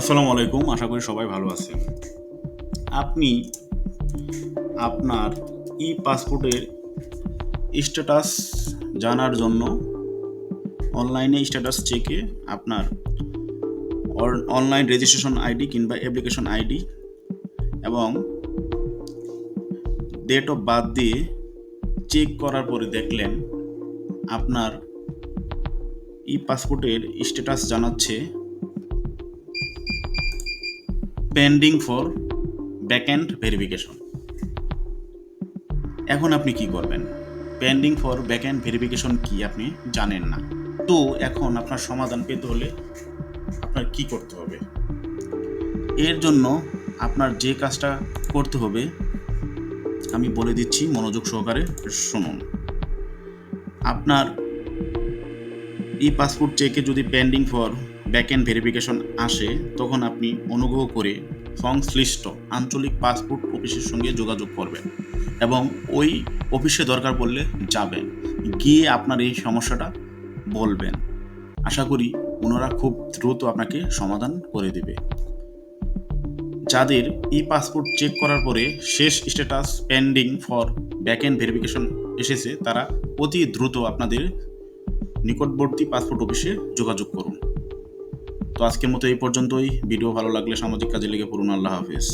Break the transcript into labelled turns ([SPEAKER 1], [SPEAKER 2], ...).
[SPEAKER 1] আসসালামু আলাইকুম, আশা করি সবাই ভালো আছেন। আপনি আপনার ই পাসপোর্টের স্ট্যাটাস জানার জন্য অনলাইনে স্ট্যাটাস চেকে আপনার অনলাইন রেজিস্ট্রেশন আইডি কিংবা অ্যাপ্লিকেশন আইডি এবং ডেট অফ বার্থ দিয়ে চেক করার পরে দেখলেন আপনার ই পাসপোর্টের স্ট্যাটাস জানাচ্ছে পেন্ডিং ফর ব্যাকএন্ড ভেরিফিকেশন এখন আপনি কি করবেন? পেন্ডিং ফর ব্যাকএন্ড ভেরিফিকেশন কি আপনি জানেন না? তো এখন আপনার সমাধান পেতে হলে আপনার কি করতে হবে? এর জন্য আপনার যে কাজটা করতে হবে, আমি বলে দিচ্ছি মনোযোগ সহকারে শুনুন। আপনার ই পাসপোর্ট চেকে যদি পেন্ডিং ফর ব্যাকএন্ড ভেরিফিকেশন আসে, তখন আপনি অনুগ্রহ করে সংশ্লিষ্ট আঞ্চলিক পাসপোর্ট অফিসের সঙ্গে যোগাযোগ করবেন এবং ওই অফিসে দরকার পড়লে যাবেন। গিয়ে আপনার এই সমস্যাটা বলবেন। আশা করি ওনারা খুব দ্রুত আপনাকে সমাধান করে দেবে। যাদের ই পাসপোর্ট চেক করার পরে শেষ status pending for backend verification এসেছে, তারা অতি দ্রুত আপনাদের নিকটবর্তী পাসপোর্ট অফিসে যোগাযোগ করুন। তো আজকের মতো এই পর্যন্তই। ভিডিও ভালো লাগলে সামাজিক কাজে লেগে পড়ুন। আল্লাহ হাফিজ।